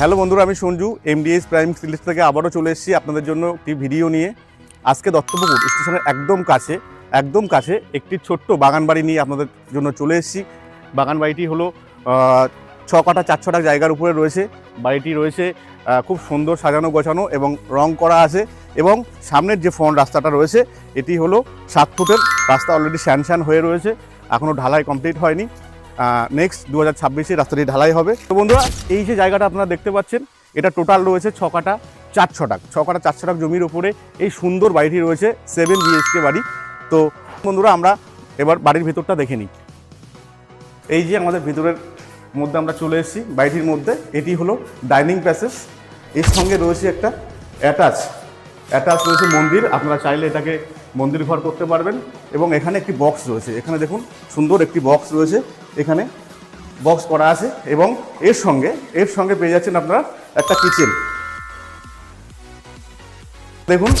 Hello বন্ধুরা, আমি Sanju MDS prime Sylhet থেকে আবারও চলে এসেছি আপনাদের জন্য একটি ভিডিও নিয়ে। আজকে দত্তপুকুর স্টেশনের একদম কাছে একদম কাছে একটি ছোট্ট বাগান বাড়ি নিয়ে আপনাদের জন্য চলে এসেছি। বাগান বাড়িটি হলো ছ কাটা চার ছটা জায়গার উপরে রয়েছে। বাড়িটি রয়েছে খুব সুন্দর সাজানো গোছানো এবং রং করা আছে এবং সামনের যে ফ্রন্ট রাস্তাটা রয়েছে, এটি হলো সাত ফুটের, রাস্তা অলরেডি স্যানশান হয়ে রয়েছে। এখনও ঢালাই কমপ্লিট হয়নি। নেক্সট দু হাজার ছাব্বিশে রাস্তাটি ঢালাই হবে। তো বন্ধুরা, এই যে জায়গাটা আপনারা দেখতে পাচ্ছেন, এটা টোটাল রয়েছে ছ কাটা চার ছটাক ছ কাটা চার ছটাক জমির উপরে এই সুন্দর বাড়িটি রয়েছে সেভেন বিএইচকে বাড়ি। তো বন্ধুরা, আমরা এবার বাড়ির ভিতরটা দেখে নিই। এই যে আমাদের ভিতরের মধ্যে আমরা চলে এসেছি, বাড়িটির মধ্যে, এটি হলো ডাইনিং প্যাসেজ এর সঙ্গে রয়েছে একটা অ্যাটাচ অ্যাটাচ রয়েছে মন্দির। আপনারা চাইলে এটাকে মন্দির ঘর করতে পারবেন এবং এখানে একটি বক্স রয়েছে। এখানে দেখুন, সুন্দর একটি বক্স রয়েছে। এখানে বক্স করা আছে এবং এর সঙ্গে এর সঙ্গে পেয়ে যাচ্ছেন আপনারা একটা কিচেন দেখুন,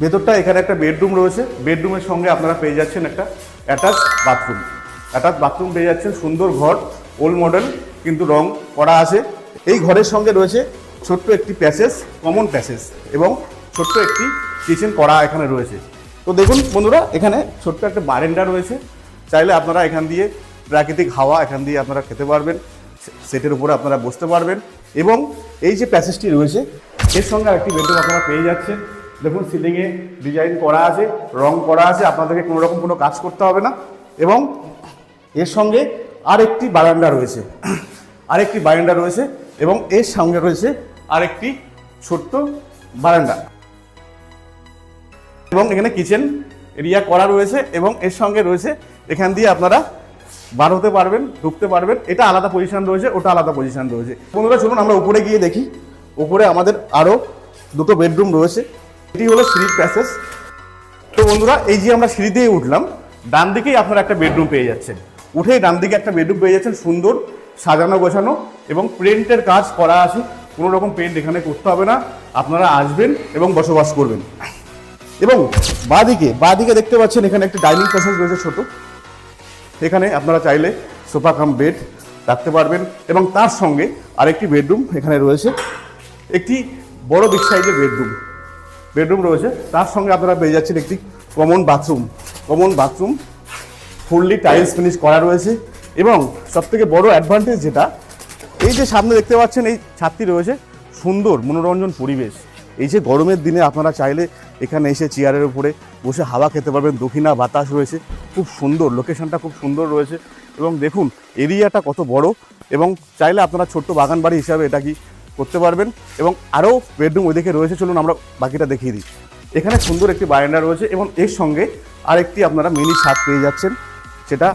ভেতরটা এখানে একটা বেডরুম রয়েছে। বেডরুমের সঙ্গে আপনারা পেয়ে যাচ্ছেন একটা অ্যাটাচ বাথরুম অ্যাটাচ বাথরুম পেয়ে যাচ্ছেন সুন্দর ঘর ওল্ড মডেল কিন্তু রং করা আছে। এই ঘরের সঙ্গে রয়েছে ছোট্ট একটি প্যাসেজ কমন প্যাসেজ এবং ছোট্ট একটি কিচেন করা এখানে রয়েছে। তো দেখুন বন্ধুরা, এখানে ছোট্ট একটা বারেন্ডা রয়েছে। চাইলে আপনারা এখান দিয়ে প্রাকৃতিক হাওয়া এখান দিয়ে আপনারা খেতে পারবেন, সেটের উপরে আপনারা বসতে পারবেন এবং এই যে প্যাসেজটি রয়েছে, এর সঙ্গে আরেকটি বেডরুম আপনারা পেয়ে যাচ্ছেন। দেখুন সিলিংয়ে ডিজাইন করা আছে, রং করা আছে, আপনাদেরকে কোনো রকম কোনো কাজ করতে হবে না। এবং এর সঙ্গে আরেকটি বারান্দা রয়েছে। আরেকটি বারান্দা রয়েছে এবং এর সঙ্গে রয়েছে আরেকটি ছোট্ট বারান্দা। এবং এখানে কিচেন এরিয়া করা রয়েছে এবং এর সঙ্গে রয়েছে, এখান দিয়ে আপনারা বার হতে পারবেন, ঢুকতে পারবেন। এটা আলাদা পজিশন রয়েছে, ওটা আলাদা পজিশন রয়েছে। বন্ধুরা, চলুন আমরা উপরে গিয়ে দেখি। উপরে আমাদের আরও দুটো বেডরুম রয়েছে। এটি হলো সিঁড়ির প্যাসেজ তো বন্ধুরা, এই যে আমরা সিঁড়ি দিয়ে উঠলাম, ডান দিকেই আপনারা একটা বেডরুম পেয়ে যাচ্ছেন। উঠেই ডান দিকে একটা বেডরুম পেয়ে যাচ্ছেন, সুন্দর সাজানো গোছানো এবং প্রিন্টের কাজ করা আছে। কোনো রকম পেন্ট এখানে করতে হবে না। আপনারা আসবেন এবং বসবাস করবেন। এবং বাঁদিকে বাঁদিকে দেখতে পাচ্ছেন এখানে একটা ডাইনিং প্যাসেজ রয়েছে ছোট। এখানে আপনারা চাইলে সোফা কাম বেড রাখতে পারবেন এবং তার সঙ্গে আরেকটি বেডরুম এখানে রয়েছে। একটি বড় বিগ সাইজের বেডরুম বেডরুম রয়েছে। তার সঙ্গে আপনারা পেয়ে যাচ্ছেন একটি common bathroom common bathroom fully tiles finish করা রয়েছে এবং সবথেকে বড় অ্যাডভান্টেজ যেটা, এই যে সামনে দেখতে পাচ্ছেন এই ছাদটি রয়েছে সুন্দর, মনোরঞ্জন পরিবেশ। এই যে গরমের দিনে আপনারা চাইলে এখানে এসে চেয়ারের উপরে বসে হাওয়া খেতে পারবেন, দক্ষিণা বাতাস রয়েছে, খুব সুন্দর লোকেশনটা খুব সুন্দর রয়েছে। এবং দেখুন এরিয়াটা কত বড় এবং চাইলে আপনারা ছোট্ট বাগান বাড়ি হিসাবে এটা কি করতে পারবেন। এবং আরও বেডরুম ওইদিকে রয়েছে, চলুন আমরা বাকিটা দেখিয়ে দিই। এখানে সুন্দর একটি বারান্দা রয়েছে এবং এর সঙ্গে আরেকটি আপনারা মিনি ছাদ পেয়ে যাচ্ছেন, সেটা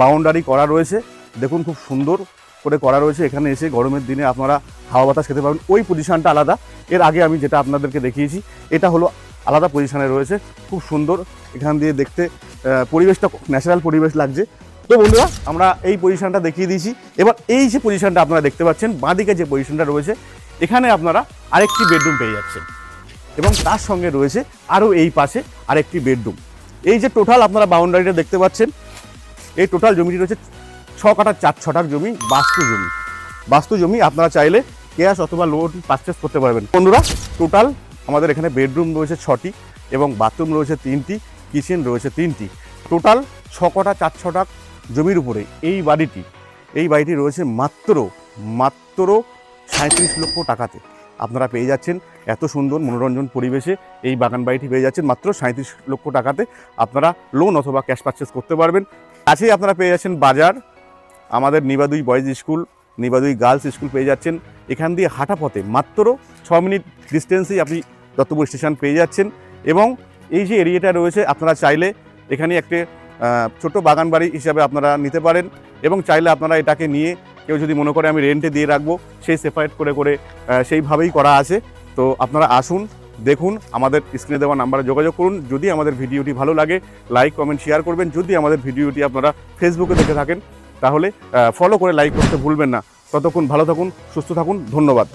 বাউন্ডারি করা রয়েছে। দেখুন, খুব সুন্দর করে করা রয়েছে। এখানে এসে গরমের দিনে আপনারা হাওয়া বাতাস খেতে পারবেন। ওই পজিশনটা আলাদা। এর আগে আমি যেটা আপনাদেরকে দেখিয়েছি, এটা হলো আলাদা পজিশনে রয়েছে। খুব সুন্দর। এখান দিয়ে দেখতে পরিবেশটা ন্যাচারাল পরিবেশ লাগছে। তো বন্ধুরা, আমরা এই পজিশনটা দেখিয়ে দিয়েছি। এবার এই যে পজিশনটা আপনারা দেখতে পাচ্ছেন, বাঁদিকে যে পজিশনটা রয়েছে, এখানে আপনারা আরেকটি বেডরুম পেয়ে যাচ্ছেন। এবং তার সঙ্গে রয়েছে আরও এই পাশে আরেকটি বেডরুম এই যে টোটাল আপনারা বাউন্ডারিটা দেখতে পাচ্ছেন, এই টোটাল জমিটি রয়েছে ছ কাটা চার ছটাক জমি, বাস্তু জমি। বাস্তু জমি আপনারা চাইলে ক্যাশ অথবা লোন পারচেস করতে পারবেন। বন্ধুরা টোটাল আমাদের এখানে বেডরুম রয়েছে ছটি এবং বাথরুম রয়েছে তিনটি কিচেন রয়েছে তিনটি। টোটাল ছ কটা চার, ছটা জমির উপরে এই বাড়িটি এই বাড়িটি রয়েছে মাত্র মাত্র সাঁত্রিশ লক্ষ টাকাতে। আপনারা পেয়ে যাচ্ছেন এত সুন্দর মনোরঞ্জন পরিবেশে এই বাগান বাড়িটি পেয়ে যাচ্ছেন মাত্র সাঁত্রিশ লক্ষ টাকাতে। আপনারা লোন অথবা ক্যাশ পারচেস করতে পারবেন। কাছেই আপনারা পেয়ে যাচ্ছেন বাজার। আমাদের Nibadui boys school, Nibadui girls school পেয়ে যাচ্ছেন। এখান দিয়ে হাঁটা পথে মাত্র ছ মিনিট ডিস্টেন্সেই আপনি দত্তপুর স্টেশন পেয়ে যাচ্ছেন এবং এই যে এরিয়াটা রয়েছে, আপনারা চাইলে এখানে একটি ছোট বাগান বাড়ি হিসাবে আপনারা নিতে পারেন এবং চাইলে আপনারা এটাকে নিয়ে কেউ যদি মনে করে আমি রেন্টে দিয়ে রাখব, সেই সেপারেট করে করে সেইভাবেই করা আছে। তো আপনারা আসুন, দেখুন, আমাদের স্ক্রিনে দেওয়া নাম্বারে যোগাযোগ করুন। যদি আমাদের ভিডিওটি ভালো লাগে লাইক কমেন্ট শেয়ার করবেন। যদি আমাদের ভিডিওটি আপনারা ফেসবুকে দেখে থাকেন তাহলে ফলো করে লাইক করতে ভুলবেন না। ততক্ষণ ভালো থাকুন সুস্থ থাকুন ধন্যবাদ।